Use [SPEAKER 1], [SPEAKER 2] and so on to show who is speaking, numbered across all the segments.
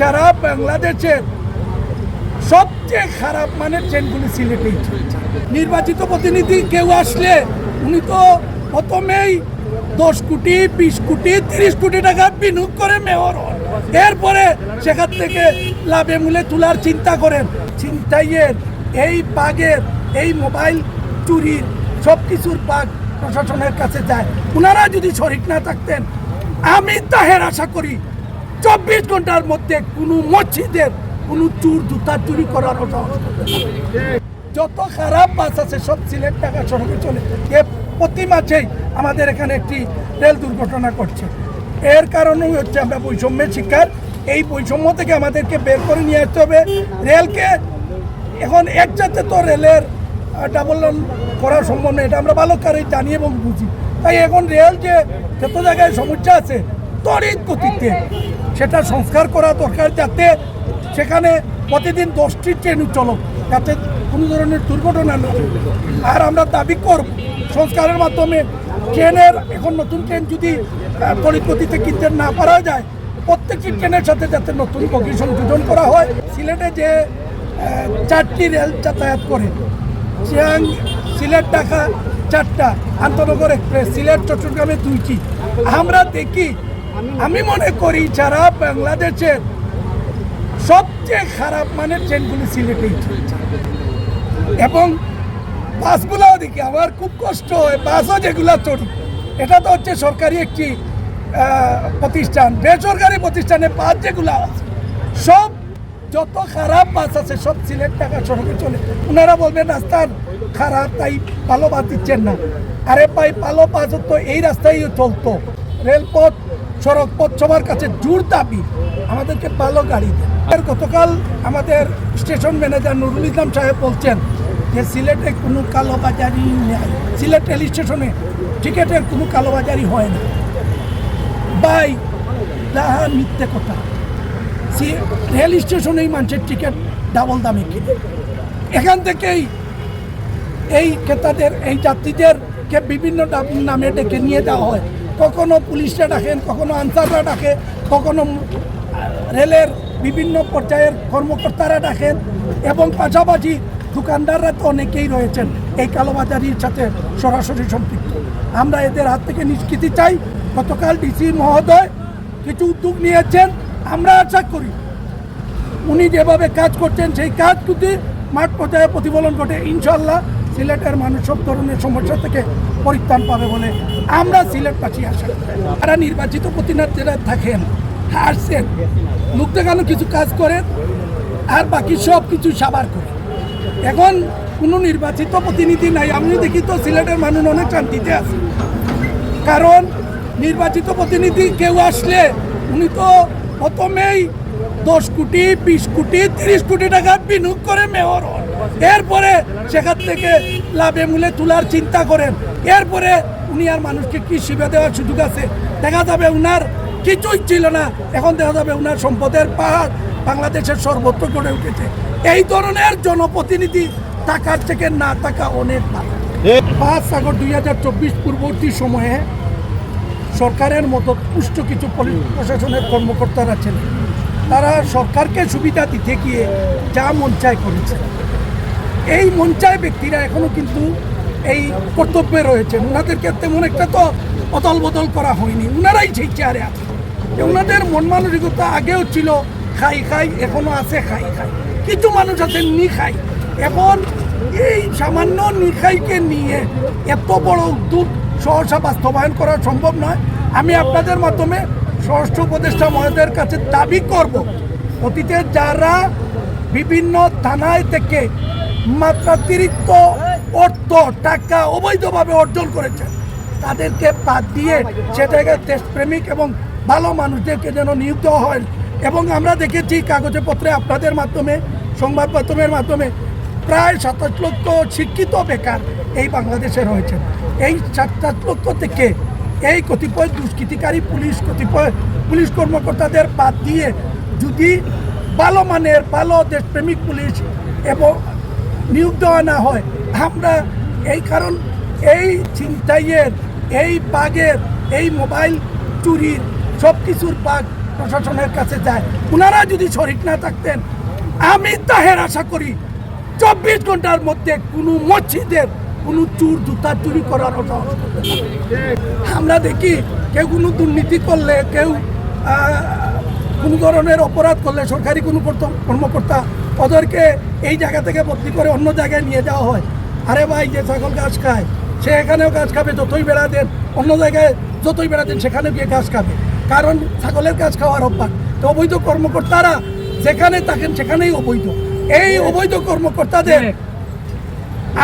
[SPEAKER 1] ছাড়া বাংলাদেশের সবচেয়ে খারাপ মানের ট্রেনগুলি সিলেটেই চলছে। নির্বাচিত প্রতিনিধি কেউ আসলে উনি তো প্রথমেই দশ কোটি, বিশ কোটি, তিরিশ কোটি টাকা বিনিয়োগ করে মেয়র হন। এরপরে সেখান থেকে লাভে মূলে তোলার চিন্তা করেন। ছিনতাইয়ের এই বাগের, এই মোবাইল চুরির সব কিছুর বাঘ প্রশাসনের কাছে যায়। ওনারা যদি শরিক না থাকতেন, আমি তাহের আশা করি চব্বিশ ঘণ্টার মধ্যে কোনো মসজিদের কোনো চুর, জুতা চুরি করার যত খারাপ বাস আছে, সব সিলেট টাকা সড়কে চলে এ প্রতি মাসেই আমাদের এখানে একটি রেল দুর্ঘটনা করছে এর কারণেই হচ্ছে আমরা বৈষম্যের শিকার। এই বৈষম্য থেকে আমাদেরকে বের করে নিয়ে আসতে হবে। রেলকে এখন একসাথে তো রেলের ডাবল লাইন করা সম্ভব নয়, এটা আমরা ভালো করে জানি এবং বুঝি। তাই এখন রেল যে যত জায়গায় সমস্যা আছে তড়িৎ গতিতে। সেটা সংস্কার করা দরকার যাতে সেখানে প্রতিদিন দশটি ট্রেন চলক যাতে কোনো ধরনের দুর্ঘটনা না। আর আমরা দাবি করব, সংস্কারের মাধ্যমে ট্রেনের, এখন নতুন ট্রেন যদি তড়িৎ গতিতে কিনতে না পারা যায়, প্রত্যেকটি ট্রেনের সাথে যাতে নতুন বগি সংযোজন করা হয়। সিলেটে যে চারটি রেল যাতায়াত করে, চিয়াং, সিলেট, ঢাকা, চারটা, আন্তনগর এক্সপ্রেস, সিলেট, চট্টগ্রামে দুইটি। আমরা দেখি আমি মনে করি যারা বাংলাদেশের সবচেয়ে খারাপ মানের ট্রেনগুলি সিলেটেই চলছে এবং বাসগুলোও দেখি আমার খুব কষ্ট হয়, বাসও যেগুলো চড়ি। এটা তো হচ্ছে সরকারি একটি প্রতিষ্ঠান, বেসরকারি প্রতিষ্ঠানে বাস যেগুলো আছে, সব যত খারাপ বাস আছে, সব সিলেট টাকা সড়কে চলে। ওনারা বলবেন রাস্তার খারাপ, তাই ভালো বাস দিচ্ছেন না। আরে ভাই ভালো বাস তো এই রাস্তায় চলতো। রেলপথ সড়ক পথ সবার কাছে জোর দাবি আমাদেরকে ভালো গাড়ি দেন। আর গতকাল আমাদের স্টেশন ম্যানেজার নুরুল ইসলাম সাহেব বলছেন যে সিলেটে কোনো কালোবাজারি নেই। সিলেট রেল স্টেশনে টিকিটের কোনো কালোবাজারি হয় না। বাই, যাহা মিথ্যে কথা। রেল স্টেশনেই মানুষের টিকিট ডাবল দামে কিনে। এখান থেকেই এই ক্রেতাদের, এই যাত্রীদেরকে বিভিন্ন নামে ডেকে নিয়ে যাওয়া হয়। কখনো পুলিশরা ডাকেন, কখনো আনসাররা ডাকে, কখনো রেলের বিভিন্ন পর্যায়ের কর্মকর্তারা ডাকেন এবং পাশাপাশি দোকানদাররা তো অনেকেই রয়েছেন এই কালোবাজারির সাথে সরাসরি সম্পৃক্ত। আমরা এদের হাত থেকে নিষ্কৃতি চাই। গতকাল ডিসি মহোদয় কিছু উদ্যোগ নিয়েছেন, আমরা আশা করি উনি যেভাবে কাজ করছেন সেই কাজ যদি মাঠ পর্যায়ে প্রতিফলন ঘটে। ইনশাল্লাহ সিলেটের মানুষ সব ধরনের সমস্যা থেকে পরিত্রাণ পাবে বলে আমরা সিলেটবাসী আশা করি। নির্বাচিত প্রতিনিধিরা থাকেন আসছেন মুখ দেখানো কিছু কাজ করেন, আর বাকি সব কিছু সাবার করে। এখন কোনো নির্বাচিত প্রতিনিধি নাই। আমি দেখি তো সিলেটের মানুষ অনেক শান্তিতে আছে। কারণ নির্বাচিত প্রতিনিধি কেউ আসলে উনি তো প্রথমেই দশ কোটি, বিশ কোটি, তিরিশ কোটি টাকা বিনিয়োগ করে মেয়র হন। এরপরে সেখান থেকে লাভে মূলে তোলার চিন্তা করেন। এরপরে উনি আর মানুষকে কি সেবা দেওয়ার সুযোগ আছে? দেখা যাবে উনার কিছুই ছিল না। এখন দেখা যাবে উনার সম্পদের পাহাড় বাংলাদেশের সর্বত্র গড়ে উঠেছে। এই ধরনের জনপ্রতিনিধি টাকার থেকে না টাকা অনেক ভালো পাঁচ আগস্ট দুই হাজার চব্বিশ পূর্ববর্তী সময়ে সরকারের মতো পুষ্ট কিছু প্রশাসনের কর্মকর্তারা ছিলেন। তারা সরকারকে সুবিধা দিতে গিয়ে যা মন চায় করেছে। এই মঞ্চায় ব্যক্তিরা এখনও কিন্তু এই কর্তব্যে রয়েছেন। ওনাদেরকে তেমন একটা তো অদল বদল করা হয়নি। ওনারাই সেই চেয়ারে আছে ওনাদের মন মানসিকতা আগেও ছিল, খাই খাই, এখনও আছে খাই খাই। কিছু মানুষ আছেন, নি খাই। এখন এই সামান্য নিখাইকে নিয়ে এত বড় উদ্যোগ সহসা বাস্তবায়ন করা সম্ভব নয়। আমি আপনাদের মাধ্যমে স্বরাষ্ট্র উপদেষ্টা মহোদয়ের কাছে দাবি করব, অতীতে যারা বিভিন্ন থানায় থেকে মাত্রাতিরিক্ত অর্থ, টাকা অবৈধভাবে অর্জন করেছেন তাদেরকে বাদ দিয়ে সে জায়গায় দেশপ্রেমিক এবং ভালো মানুষদেরকে যেন নিয়োগ দেওয়া হয়। এবং আমরা দেখেছি কাগজে পত্রে আপনাদের মাধ্যমে সংবাদ মাধ্যমের মাধ্যমে প্রায় সাতাশ লক্ষ শিক্ষিত বেকার এই বাংলাদেশে রয়েছেন এই সাতাশ লক্ষ থেকে এই কতিপয় দুষ্কৃতিকারী পুলিশ, কতিপয় পুলিশ কর্মকর্তাদের বাদ দিয়ে যদি ভালো মানের, ভালো দেশপ্রেমিক পুলিশ এবং নিয়োগ দেওয়া না হয় আমরা এই কারণ, এই ছিনতাইয়ের, এই বাগের, এই মোবাইল চুরির সব কিছুর বাঘ প্রশাসনের কাছে যায় ওনারা যদি শরিক না থাকতেন, আমি তাহের আশা করি চব্বিশ ঘণ্টার মধ্যে কোনো মসজিদের কোনো চুর, জুতা চুরি করার। আমরা দেখি কেউ কোনো দুর্নীতি করলে, কেউ কোনো ধরনের অপরাধ করলে সরকারি কোনো কর্মকর্তা ওদেরকে এই জায়গা থেকে বদলি করে অন্য জায়গায় নিয়ে যাওয়া হয়। আরে ভাই যে ছাগল গাছ খায় সে এখানেও গাছ খাবে যতই বেড়া দেন অন্য জায়গায় যতই বেড়া দেন সেখানে গিয়ে গাছ খাবে। কারণ ছাগলের গাছ খাওয়ার অভ্যাস। তো অবৈধ কর্মকর্তারা যেখানে থাকেন সেখানেই অবৈধ। এই অবৈধ কর্মকর্তাদের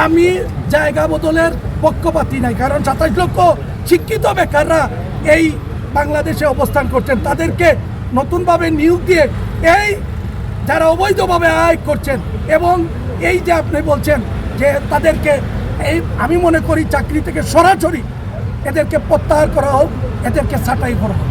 [SPEAKER 1] আমি জায়গা বদলের পক্ষপাতি নাই কারণ সাতাশ লক্ষ শিক্ষিত বেকাররা এই বাংলাদেশে অবস্থান করছেন। তাদেরকে নতুনভাবে নিয়োগ দিয়ে এই যারা অবৈধভাবে আয় করছেন এবং এই যে আপনি বলছেন যে তাদেরকে এই আমি মনে করি চাকরি থেকে সরাসরি এদেরকে প্রত্যাহার করা হোক, এদেরকে ছাঁটাই করা হোক।